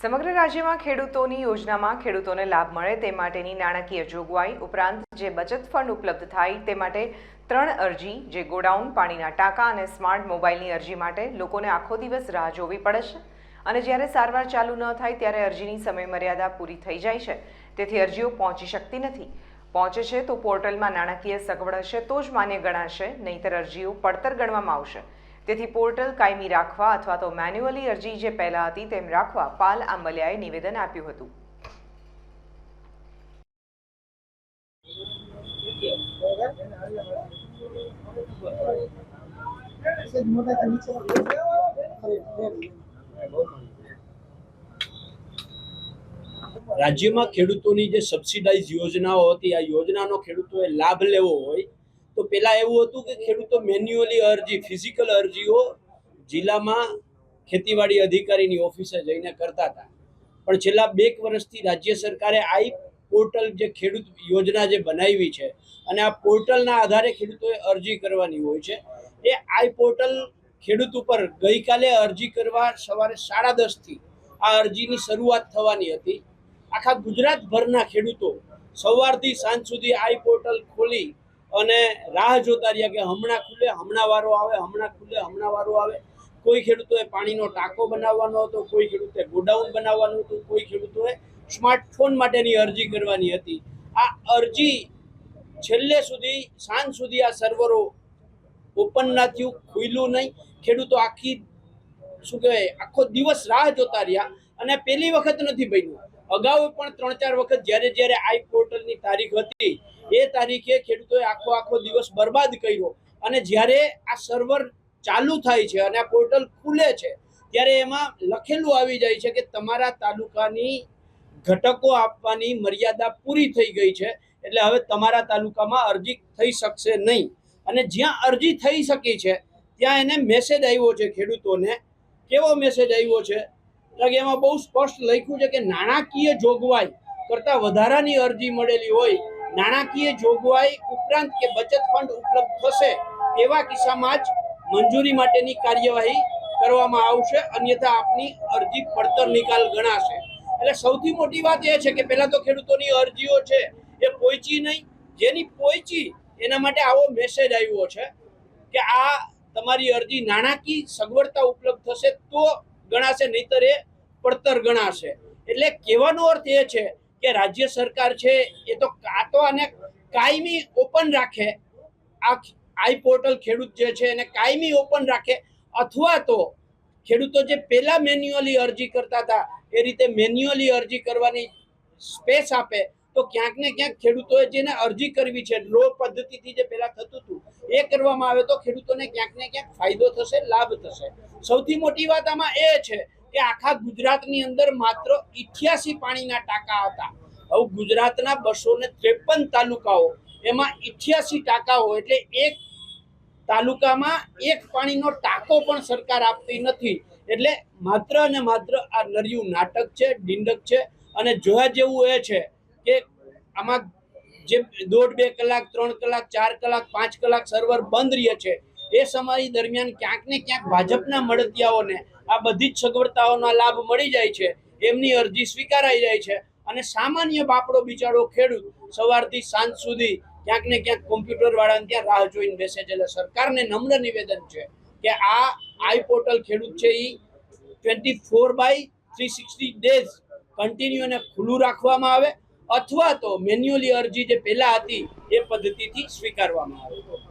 સમગ્ર રાજ્યમાં ખેડૂતોની યોજનામાં ખેડૂતોને લાભ મળે તે માટેની નાણાકીય જોગવાઈ ઉપરાંત જે બચત ફંડ ઉપલબ્ધ થાય તે માટે ત્રણ અરજી, જે ગોડાઉન, પાણીના ટાંકા અને સ્માર્ટ મોબાઈલની અરજી માટે લોકોને આખો દિવસ રાહ જોવી પડે છે. અને જ્યારે સારવાર ચાલુ ન થાય ત્યારે અરજીની સમયમર્યાદા પૂરી થઈ જાય છે. તેથી અરજીઓ પહોંચી શકતી નથી. પહોંચે છે તો પોર્ટલમાં નાણાકીય સગવડ હશે તો જ માન્ય ગણાશે, નહીંતર અરજીઓ પડતર ગણવામાં આવશે. તેથી પોર્ટલ કાયમી રાખવા અથવા તો મેન્યુઅલી અરજી જે પહેલા હતી તેમ રાખવા પાલ આંબલિયાએ નિવેદન આપ્યું હતું. રાજ્યમાં ખેડૂતોની જે સબસિડાઇઝ યોજનાઓ હતી, આ યોજનાનો ખેડૂતોએ લાભ લેવો હોય તો પહેલાં એવું હતું કે ખેડૂતો મેન્યુઅલી અરજી ફિઝિકલ અરજીઓ જિલ્લામાં ખેતીવાડી અધિકારીની ઓફિસે જઈને કરતા હતા. પણ છેલ્લા બે વર્ષથી રાજ્ય સરકારે આઈ પોર્ટલ જે ખેડૂત યોજના જે બનાવી છે અને આ પોર્ટલના આધારે ખેડૂતોએ અરજી કરવાની હોય છે, એ આઈ પોર્ટલ ખેડૂત ઉપર ગઈકાલે અરજી કરવા સવારે સાડા દસથી આ અરજીની શરૂઆત થવાની હતી. આખા ગુજરાતભરના ખેડૂતો સવારથી સાંજ સુધી આઈ પોર્ટલ ખોલી અને રાહ જોતા રહ્યા કે હમણાં ખુલે, હમણાં વારો આવે, હમણાં ખુલે, હમણાં વારો આવે. કોઈ ખેડૂતોએ પાણીનો ટાંકો બનાવવાનો હતો, કોઈ ખેડૂતે ગોડાઉન બનાવવાનું હતું, કોઈ ખેડૂતોએ સ્માર્ટફોન માટેની અરજી કરવાની હતી. આ અરજી છેલ્લે સુધી, સાંજ સુધી આ સર્વરો ઓપન ના થયું, ખુલ્યું નહીં. ખેડૂતો આખી, શું કહેવાય, આખો દિવસ રાહ જોતા રહ્યા અને પહેલી વખત નથી બન્યું. અગાઉ પણ ત્રણ ચાર વખત જ્યારે જ્યારે આઈ પોર્ટલની તારીખ હતી એ તારીખે ખેડૂતોએ આખો આખો દિવસ બરબાદ કર્યો. અને જ્યારે આ સર્વર ચાલુ થાય છે અને આ પોર્ટલ ખુલે છે, ત્યારે એમાં લખેલું આવી જાય છે કે તમારા તાલુકાની ઘટકો આપવાની મર્યાદા પૂરી થઈ ગઈ છે, એટલે હવે તમારા તાલુકામાં અરજી થઈ શકશે નહીં. અને જ્યાં અરજી થઈ શકી છે, ત્યાં એને મેસેજ આવ્યો છે ખેડૂતોને. કેવો મેસેજ આવ્યો છે? કે એમાં બહુ સ્પષ્ટ લખ્યું છે કે નાણાકીય જોગવાઈ કરતાં વધારાની અરજી મળેલી હોય નાણાકીય જોગવાઈ ઉપરાંત કે બચત ફંડ ઉપલબ્ધ થશે તેવા કિસ્સામાં જ મંજૂરી માટેની કાર્યવાહી કરવામાં આવશે. અન્યથા આપની અરજી પડતર નિકાલ ગણાશે. એટલે સૌથી મોટી વાત એ છે કે પહેલાં તો ખેડૂતોની અરજીઓ છે એ પહોંચી નહીં. જેની પહોંચી એના માટે આવો મેસેજ આવ્યો છે કે આ તમારી અરજી નાણાકીય સગવડતા ઉપલબ્ધ થશે તો ગણાશે, નહીતર એ પડતર ગણાશે. એટલે કહેવાનો અર્થ એ છે કે રાજ્ય સરકાર છે, એ તો કાં તો આને કાયમી ઓપન રાખે. આ આઈ પોર્ટલ ખેડૂત જે છે, એને કાયમી ઓપન રાખે. અથવા તો ખેડૂતો જે પહેલાં મેન્યુઅલી અરજી કરતા હતા, એ રીતે મેન્યુઅલી અરજી કરવાની સ્પેસ આપે, તો ક્યાંક ને ક્યાંક ખેડૂતોએ જેને અરજી કરવી છે, લો પદ્ધતિથી જે પહેલાં થતું હતું, એ કરવામાં આવે તો ખેડૂતોને ક્યાંક ને ક્યાંક ફાયદો થશે, લાભ થશે. સૌથી મોટી વાત આમાં એ છે કે આખા ગુજરાતની અંદર માત્ર ઇઠ્યાસી પાણીના ટાંકા હતા. હવે ગુજરાતના બસો ને ત્રેપન તાલુકાઓ, એમાં ઇઠ્યાસી ટાંકાઓ એટલે એક તાલુકામાં એક પાણીનો ટાંકો પણ સરકાર આપતી નથી. એટલે માત્ર અને માત્ર આ નર્યું નાટક છે, ડિંડક છે અને જોયા જેવું એ છે કે આમાં જે દોઢ બે કલાક, ત્રણ કલાક, ચાર કલાક, પાંચ કલાક સર્વર બંધ રહે છે. એ સમય દરમિયાન ક્યાંક ને ક્યાંક ભાજપના મળતિયાઓને આ બધી જ સગવડતાઓનો લાભ મળી જાય છે, એમની અરજી સ્વીકારાઈ જાય છે અને સામાન્ય બાપડો બિચારો ખેડૂત સવારથી સાંજ સુધી ક્યાંક ને ક્યાંક કોમ્પ્યુટર વાળાને ત્યાં રાહ જોઈને બેસે છે. એટલે સરકારને નમ્ર નિવેદન છે કે આ આઈ પોર્ટલ ખેડૂત છે એ twenty four by three sixty days continue અને ખુલ્લું રાખવામાં આવે અથવા તો મેન્યુઅલી અરજી જે પહેલાં હતી એ પદ્ધતિથી સ્વીકારવામાં આવે.